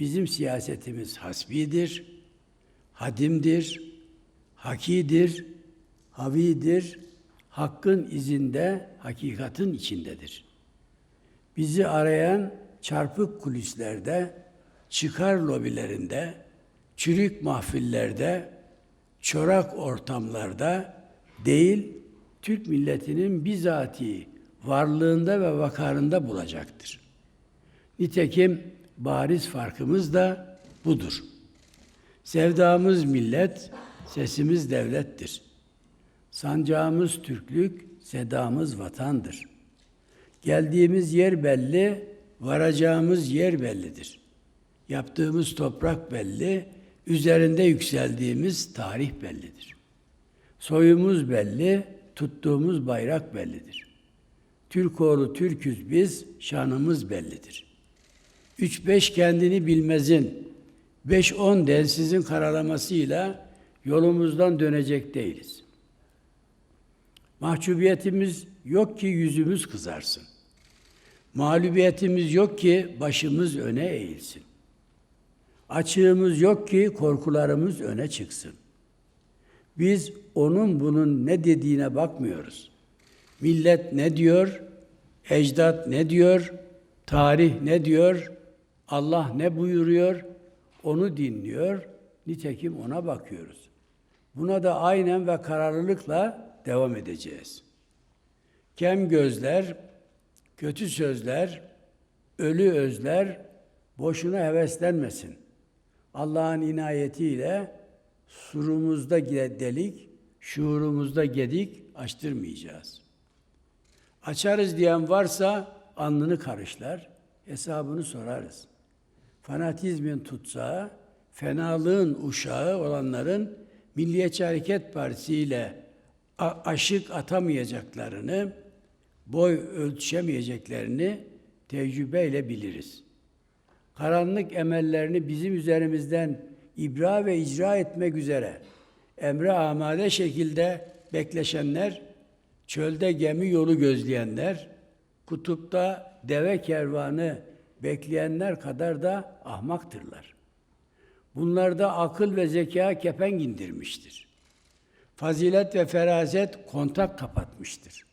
Bizim siyasetimiz hasbidir, hadimdir, hakidir, havidir, hakkın izinde, hakikatin içindedir. Bizi arayan çarpık kulislerde, çıkar lobilerinde, çürük mahfillerde, çorak ortamlarda değil, Türk milletinin bizatihi varlığında ve vakarında bulacaktır. Nitekim bariz farkımız da budur. Sevdamız millet, sesimiz devlettir. Sancağımız Türklük, sedamız vatandır. Geldiğimiz yer belli, varacağımız yer bellidir. Yaptığımız toprak belli, üzerinde yükseldiğimiz tarih bellidir. Soyumuz belli, tuttuğumuz bayrak bellidir. Türk oğlu Türküz biz, şanımız bellidir. Üç beş kendini bilmezin, beş on densizin karalamasıyla yolumuzdan dönecek değiliz. Mahcubiyetimiz yok ki yüzümüz kızarsın. Mağlubiyetimiz yok ki başımız öne eğilsin. Açığımız yok ki korkularımız öne çıksın. Biz onun bunun ne dediğine bakmıyoruz. Millet ne diyor? Ecdat ne diyor? Tarih ne diyor? Allah ne buyuruyor? Onu dinliyor. Nitekim ona bakıyoruz. Buna da aynen ve kararlılıkla devam edeceğiz. Kem gözler, kötü sözler, ölü özler boşuna heveslenmesin. Allah'ın inayetiyle surumuzda delik, şuurumuzda gedik açtırmayacağız. Açarız diyen varsa alnını karışlar, hesabını sorarız. Fanatizmin tutsağı, fenalığın uşağı olanların Milliyetçi Hareket Partisi ile aşık atamayacaklarını, boy ölçemeyeceklerini tecrübeyle biliriz. Karanlık emellerini bizim üzerimizden ibra ve icra etmek üzere emre amade şekilde bekleşenler, çölde gemi yolu gözleyenler, kutupta deve kervanı bekleyenler kadar da ahmaktırlar. Bunlarda akıl ve zeka kepenk indirmiştir. Fazilet ve feraset kontak kapatmıştır.